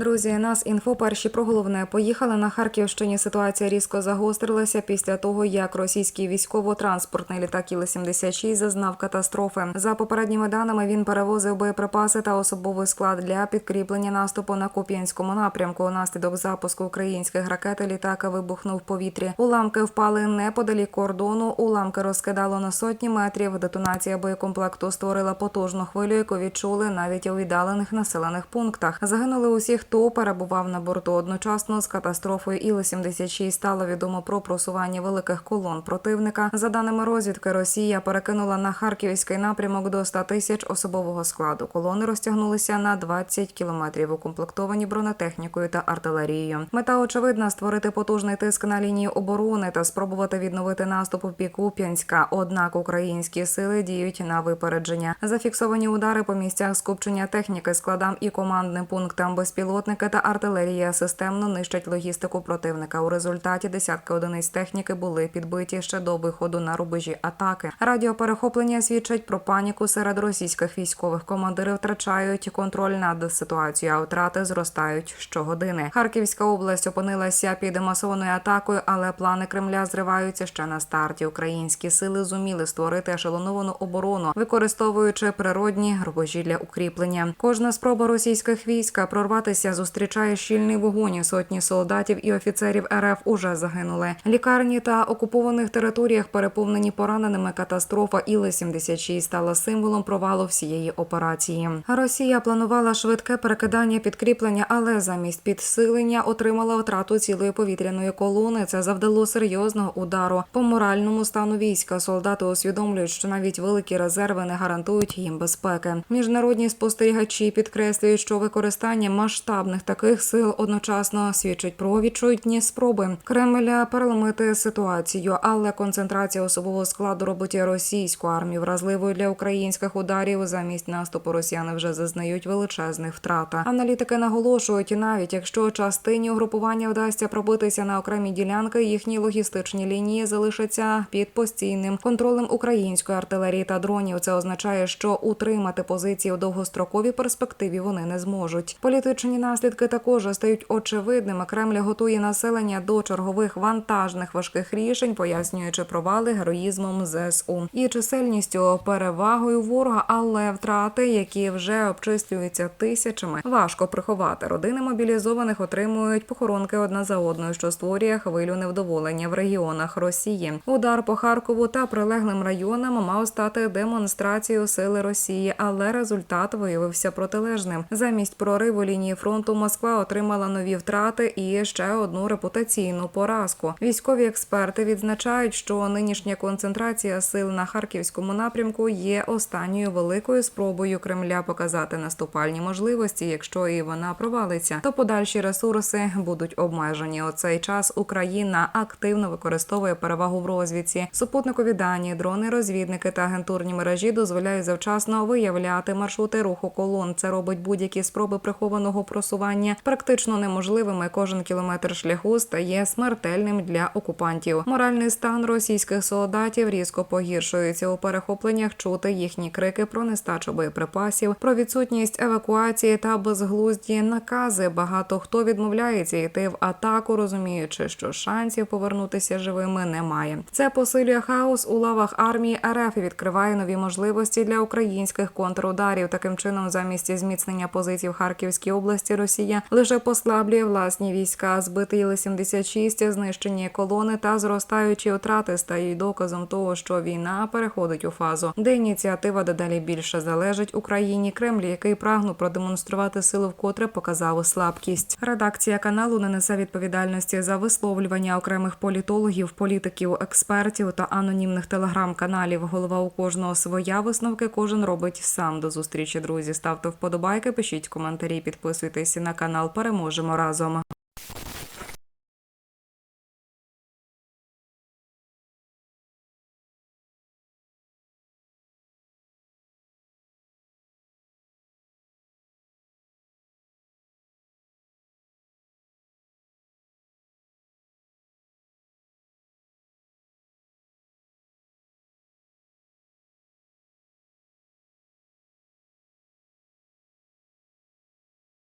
Друзі, нас інфо перші про головне поїхали на Харківщині. Ситуація різко загострилася після того, як російський військово-транспортний літак Іл-76 зазнав катастрофи. За попередніми даними він перевозив боєприпаси та особовий склад для підкріплення наступу на Куп'янському напрямку. Унаслідок запуску українських ракет літака вибухнув в повітрі. Уламки впали неподалік кордону. Уламки розкидало на сотні метрів. Детонація боєкомплекту створила потужну хвилю, яку відчули навіть у віддалених населених пунктах. Загинули усі, хто перебував на борту. Одночасно з катастрофою Іл-76 стало відомо про просування великих колон противника. За даними розвідки, Росія перекинула на харківський напрямок до 100 тисяч особового складу. Колони розтягнулися на 20 кілометрів, укомплектовані бронетехнікою та артилерією. Мета очевидна створити потужний тиск на лінії оборони та спробувати відновити наступ у бік Куп'янська. Однак українські сили діють на випередження. Зафіксовані удари по місцях скупчення техніки, складам і командним пунктам безпілотники та артилерія системно нищать логістику противника. У результаті десятки одиниць техніки були підбиті ще до виходу на рубежі атаки. Радіоперехоплення свідчать про паніку серед російських військових. Командири втрачають контроль над ситуацією, а втрати зростають щогодини. Харківська область опинилася під масованою атакою, але плани Кремля зриваються ще на старті. Українські сили зуміли створити ешелоновану оборону, використовуючи природні рубежі для укріплення. Кожна спроба російських військ прорватися зустрічає щільний вогонь. Сотні солдатів і офіцерів РФ уже загинули. Лікарні та окупованих територіях переповнені пораненими. Катастрофа Іл-76 стала символом провалу всієї операції. Росія планувала швидке перекидання підкріплення, але замість підсилення отримала втрату цілої повітряної колони. Це завдало серйозного удару по моральному стану війська. Солдати усвідомлюють, що навіть великі резерви не гарантують їм безпеки. Міжнародні спостерігачі підкреслюють, що використання масштабних таких сил одночасно свідчить про відчутні спроби Кремля переломити ситуацію, але концентрація особового складу робить російську армію вразливою для українських ударів. Замість наступу росіяни вже зазнають величезних втрат. Аналітики наголошують, навіть якщо частині угрупування вдасться пробитися на окремі ділянки, їхні логістичні лінії залишаться під постійним контролем української артилерії та дронів. Це означає, що утримати позиції у довгостроковій перспективі вони не зможуть. Політичні наслідки також стають очевидними. Кремль готує населення до чергових вантажних важких рішень, пояснюючи провали героїзмом ЗСУ і чисельністю перевагою ворога, але втрати, які вже обчислюються тисячами, важко приховати. Родини мобілізованих отримують похоронки одна за одною, що створює хвилю невдоволення в регіонах Росії. Удар по Харкову та прилеглим районам мав стати демонстрацією сили Росії, але результат виявився протилежним. Замість прориву лінії фронту Москва отримала нові втрати і ще одну репутаційну поразку. Військові експерти відзначають, що нинішня концентрація сил на харківському напрямку є останньою великою спробою Кремля показати наступальні можливості. Якщо і вона провалиться, то подальші ресурси будуть обмежені. У цей час Україна активно використовує перевагу в розвідці. Супутникові дані, дрони, розвідники та агентурні мережі дозволяють завчасно виявляти маршрути руху колон. Це робить будь-які спроби прихованого просування практично неможливими. Кожен кілометр шляху стає смертельним для окупантів. Моральний стан російських солдатів різко погіршується у перехопленнях. Чути їхні крики про нестачу боєприпасів, про відсутність евакуації та безглузді накази. Багато хто відмовляється йти в атаку, розуміючи, що шансів повернутися живими немає. Це посилює хаос у лавах армії РФ і відкриває нові можливості для українських контрударів. Таким чином, замість зміцнення позицій в Харківській області, Росія лише послаблює власні війська. Збити Іл-76, знищені колони та зростаючі втрати стають доказом того, що війна переходить у фазу, де ініціатива дедалі більше залежить Україні. Кремль, який прагнув продемонструвати силу, вкотре показав слабкість. Редакція каналу не несе відповідальності за висловлювання окремих політологів, політиків, експертів та анонімних телеграм-каналів. Голова у кожного своя висновки. Кожен робить сам. До зустрічі, друзі. Ставте вподобайки, пишіть коментарі, підписуйтесь на канал. Переможемо разом.